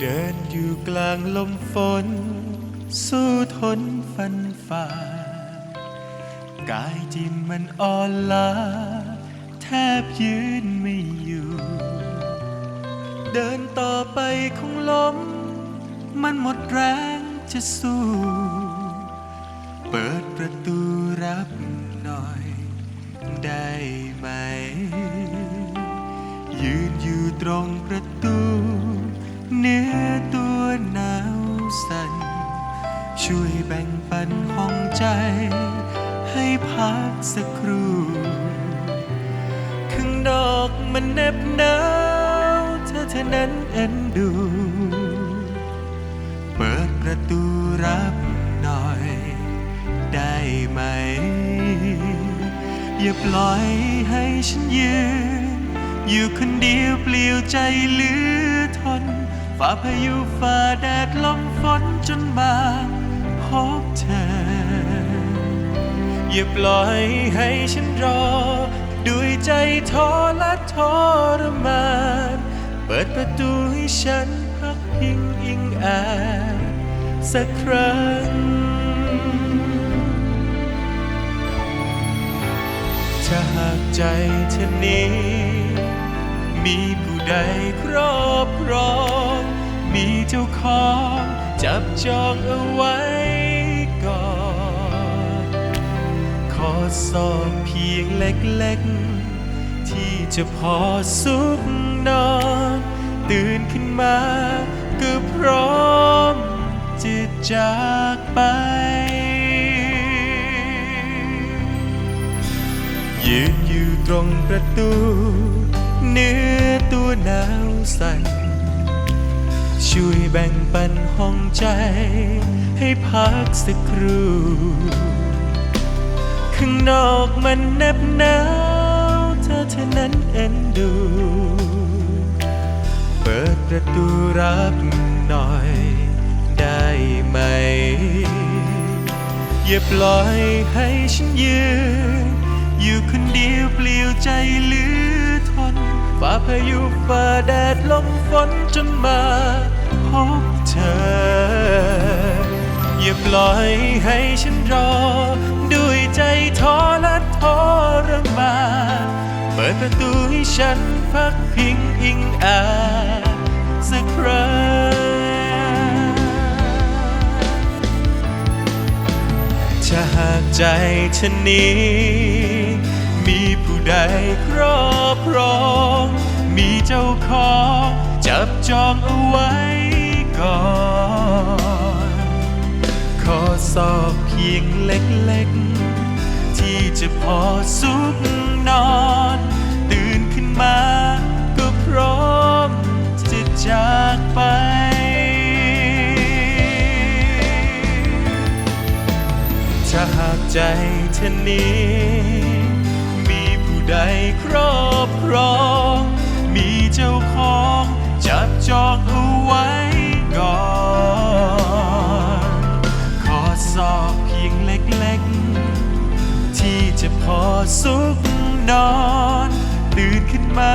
เดินอยู่กลางลมฝน สู้ทนฟันฝ่ากายที่มันอ่อนล้าแทบยืนไม่อยู่ เดินต่อไปคงล้ม มันหมดแรงจะสู้ เปิดประตูรับหน่อยได้ไหม ยืนอยู่ตรงประตู เนื้อตัวหนาวสั่น ช่วยแบ่งปันห้องใจ ให้พักสักครู่ข้างนอกมันเน็บหนาวเธอเธอนั้นเอ็นดู เปิดประตูรับหน่อย ได้ไหม อย่าปล่อยให้ฉันยืน อยู่คนเดียวเปลี่ยวใจลือ ฝ่าพายุฝ่าแดดลมฝนจนมาพบเธอ อย่าปล่อยให้ฉันรอ ด้วยใจท้อและทรมานเปิดประตูให้ฉันพักพิงอิงแอบสักครั้ง ถ้าหากใจเธอนี้ มีผู้ใดครอบครอง มีเจ้าของจับจองเอาไว้ก่อน ขอสอบเพียงเล็กๆ ที่จะพอสุขนอน ตื่นขึ้นมาก็พร้อมจะจากไป ยืนอยู่ตรงประตู เนื้อตัวหนาวสั่น ช่วยแบ่งปันห้องใจ ให้พักสักครู่ข้างนอกมันแนบหนาวเธอเท่านั้นเอ็นดู เปิดประตูรับหน่อยได้ไหม อย่าปล่อยให้ฉันยืน อยู่คนเดียวเปลี่ยวใจล ฝ่าพายุฝ่าแดดลมฝนจนมาพบเธอ อย่าปล่อยให้ฉันรอ ด้วยใจท้อและทรมานเปิดประตูให้ฉันพักพิงอิงอาสักครั้งถ้าหากใจเธอนี้ มีผู้ใดครอบครอง มีเจ้าของจับจองเอาไว้ก่อน ขอสอบเพียงเล็กๆ ที่จะพอสุขนอน ตื่นขึ้นมาก็พร้อมจะจากไปถ้าหากใจเธอนี้ มีผู้ใดครอบครอง มีเจ้าของจับจองเอาไว้ก่อนขอสอบเพียงเล็กๆ ที่จะพอสุขนอน ตื่นขึ้นมา